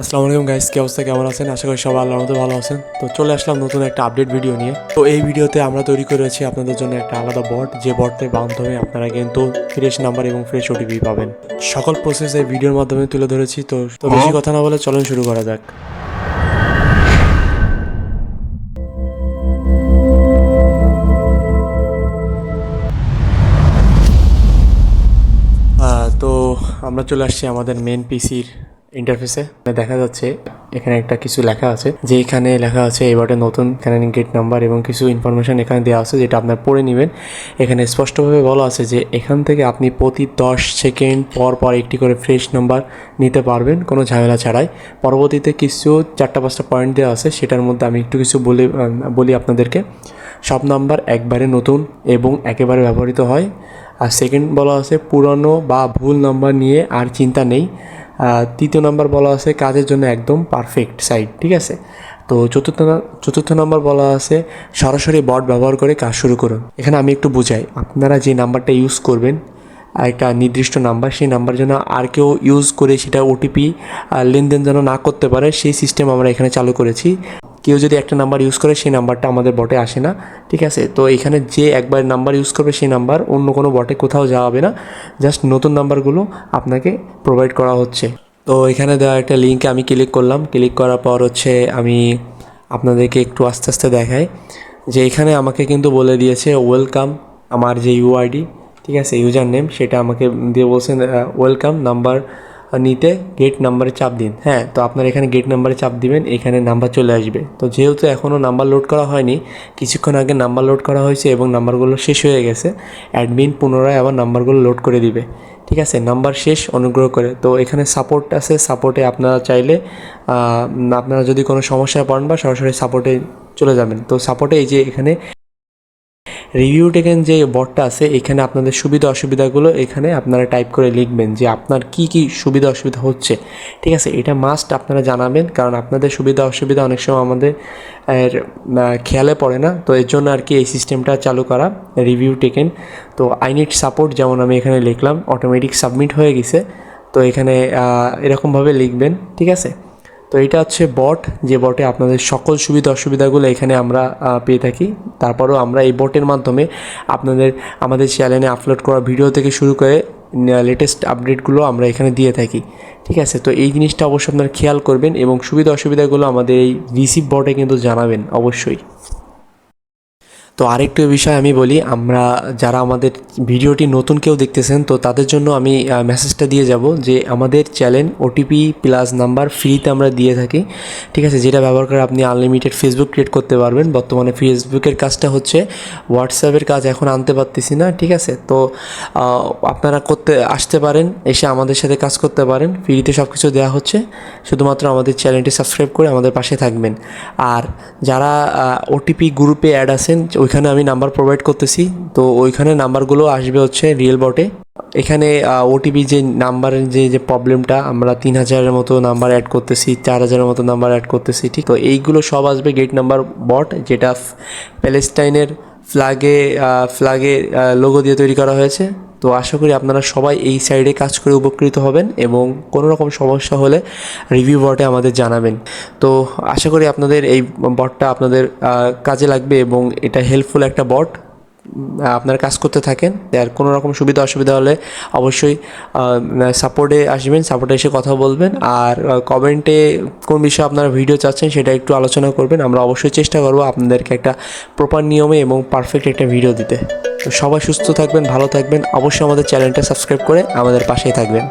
আসসালামু আলাইকুম গাইস কি অবস্থা? কেমন আছেন? আশা করি সবাই আল্লাহর মধ্যে ভালো আছেন। তো চলে আসলাম নতুন একটা আপডেট ভিডিও নিয়ে। তো এই ভিডিওতে আমরা তৈরি করেছি আপনাদের জন্য একটা আলাদা বট যে বটের মাধ্যমে আপনারা কিন্তু ফ্রেশ নাম্বার এবং ফ্রেশ ওটিপি পাবেন। সকল প্রসেস এই ভিডিওর মাধ্যমে তুলে ধরেছি। তো তো বেশি কথা না বলে চলুন শুরু করা যাক। তো আমরা চলে আসছি আমাদের মেন পিসির ইন্টারফেসে দেখা যাচ্ছে, এখানে একটা কিছু লেখা আছে, যে এখানে লেখা আছে এবারে নতুন ক্যানানিং গেট নাম্বার এবং কিছু ইনফরমেশন এখানে দেওয়া আছে, যেটা আপনার পড়ে নেবেন। এখানে স্পষ্টভাবে বলা আছে যে এখান থেকে আপনি প্রতি দশ সেকেন্ড পর পর একটি করে ফ্রেশ নাম্বার নিতে পারবেন, কোনো ঝামেলা ছাড়াই। পরবর্তীতে কিছু চারটা পাঁচটা পয়েন্ট দেওয়া আছে, সেটার মধ্যে আমি একটু কিছু বলি বলি আপনাদেরকে। সব নাম্বার একবারে নতুন এবং একেবারে ব্যবহৃত হয়। আর সেকেন্ড বলা আছে, পুরনো বা ভুল নাম্বার নিয়ে আর চিন্তা নেই। তৃতীয় নম্বর বলা আছে কাজের জন্য একদম পারফেক্ট সাইট ঠিক আছে? তো চতুর্থ চতুর্থ নম্বর বলা আছে সরাসরি বট ব্যবহার করে কাজ শুরু করুন। এখানে আমি একটু বুঝাই, আপনারা যে নাম্বারটা ইউজ করবেন একটা নির্দিষ্ট নাম্বার, সেই নাম্বার যেন আর কেউ ইউজ করে সেটা ওটিপি লেনদেন যেন না করতে পারে, সেই সিস্টেম আমরা এখানে চালু করেছি। কেউ যদি একটা নাম্বার ইউজ করে, সেই নাম্বারটা আমাদের বটে আসে না, ঠিক আছে? তো এখানে যে একবার নাম্বার ইউজ করবে, সেই নাম্বার অন্য কোনো বটে কোথাও যাওয়া হবে না। জাস্ট নতুন নাম্বারগুলো আপনাকে প্রোভাইড করা হচ্ছে। তো এখানে দেওয়া একটা লিঙ্কে আমি ক্লিক করলাম। ক্লিক করার পর হচ্ছে আমি আপনাদেরকে একটু আস্তে আস্তে দেখাই যে এখানে আমাকে কিন্তু বলে দিয়েছে ওয়েলকাম আমার যে ইউআইডি ঠিক আছে ইউজার নেম সেটা আমাকে দিয়ে বলছেন ওয়েলকাম নাম্বার নিতে গেট নাম্বারে চাপ দিন। হ্যাঁ তো আপনার এখানে গেট নাম্বারে চাপ দিবেন, এখানে নাম্বার চলে আসবে। তো যেহেতু এখনও নাম্বার লোড করা হয়নি, কিছুক্ষণ আগে নাম্বার লোড করা হয়েছে এবং নাম্বারগুলো শেষ হয়ে গেছে অ্যাডমিন পুনরায় আবার নাম্বারগুলো লোড করে দিবে। ঠিক আছে? নাম্বার শেষ, অনুগ্রহ করে। তো এখানে সাপোর্ট আছে সাপোর্টে আপনারা চাইলে আপনারা যদি কোনো সমস্যায় পড়েন বা সরাসরি সাপোর্টে চলে যাবেন। তো সাপোর্টে এই যে এখানে রিভিউ টেকেন যে বটটা আছে, এখানে আপনাদের সুবিধা অসুবিধাগুলো এখানে আপনারা টাইপ করে লিখবেন যে আপনার কি কি সুবিধা অসুবিধা হচ্ছে। ঠিক আছে, এটা মাস্ট আপনারা জানাবেন, কারণ আপনাদের সুবিধা অসুবিধা অনেক সময় আমাদের খেয়ালে পড়ে না। তো এর জন্য আর কি এই সিস্টেমটা চালু করা রিভিউ টেকেন তো আই নিড সাপোর্ট যেমন আমি এখানে লিখলাম অটোমেটিক সাবমিট হয়ে গেছে। তো এখানে এরকমভাবে লিখবেন, ঠিক আছে? তো এটা হচ্ছে বট, যে বটে আপনাদের সকল সুবিধা অসুবিধাগুলো এখানে আমরা পেয়ে থাকি। তারপরেও আমরা এই বটের মাধ্যমে আপনাদের, আমাদের চ্যানেলে আপলোড করা ভিডিও থেকে শুরু করে লেটেস্ট আপডেটগুলো আমরা এখানে দিয়ে থাকি। ঠিক আছে? তো এই জিনিসটা অবশ্যই আপনারা খেয়াল করবেন এবং সুবিধা অসুবিধাগুলো আমাদের এই রিসিভ বটে কিন্তু জানাবেন অবশ্যই। তো আরেকটু বিষয় আমি বলি, আমরা যারা আমাদের ভিডিওটি নতুন কেউ দেখতেছেন, তো তাদের জন্য আমি মেসেজটা দিয়ে যাব যে আমাদের চ্যানেল ওটিপি প্লাস নাম্বার ফ্রিতে আমরা দিয়ে থাকি। ঠিক আছে, যেটা ব্যবহার করে আপনি আনলিমিটেড ফেসবুক ক্রিয়েট করতে পারবেন। বর্তমানে ফেসবুকের কাজটা হচ্ছে হোয়াটসঅ্যাপের কাজ, এখন আনতে পারতেছি না, ঠিক আছে? তো আপনারা করতে, আসতে পারেন, এসে আমাদের সাথে কাজ করতে পারেন। ফ্রিতে সব কিছু দেওয়া হচ্ছে, শুধুমাত্র আমাদের চ্যানেলটি সাবস্ক্রাইব করে আমাদের পাশে থাকবেন। আর যারা ওটিপি গ্রুপে অ্যাড আছেন ওইখানে আমি নাম্বার প্রোভাইড করতেছি। তো ওইখানে নাম্বারগুলো আসবে হচ্ছে রিয়েল বটে এখানে ওটিপি যে নাম্বারের যে যে প্রবলেমটা আমরা তিন হাজারের মতো নাম্বার অ্যাড করতেছি, চার হাজারের মতো নাম্বার অ্যাড করতেছি, ঠিক? তো এইগুলো সব আসবে গেট নাম্বার বট যেটা প্যালেস্টাইনের ফ্ল্যাগে ফ্ল্যাগে লোগো দিয়ে তৈরি করা হয়েছে। তো আশা করি আপনারা সবাই এই সাইডে কাজ করে উপকৃত হবেন এবং কোনো রকম সমস্যা হলে রিভিউ বটে আমাদের জানাবেন। তো আশা করি আপনাদের এই বটটা আপনাদের কাজে লাগবে এবং এটা হেল্পফুল একটা বট আপনারা কাজ করতে থাকেন, আর কোনো রকম সুবিধা অসুবিধা হলে অবশ্যই সাপোর্টে আসবেন, সাপোর্টে এসে কথা বলবেন। আর কমেন্টে কোন বিষয়ে আপনারা ভিডিও চাচ্ছেন সেটা একটু আলোচনা করবেন। আমরা অবশ্যই চেষ্টা করব আপনাদেরকে একটা প্রপার নিয়মে এবং পারফেক্ট একটা ভিডিও দিতে। তো সবাই সুস্থ থাকবেন, ভালো থাকবেন। অবশ্যই আমাদের চ্যানেলটা সাবস্ক্রাইব করে আমাদের পাশেই থাকবেন।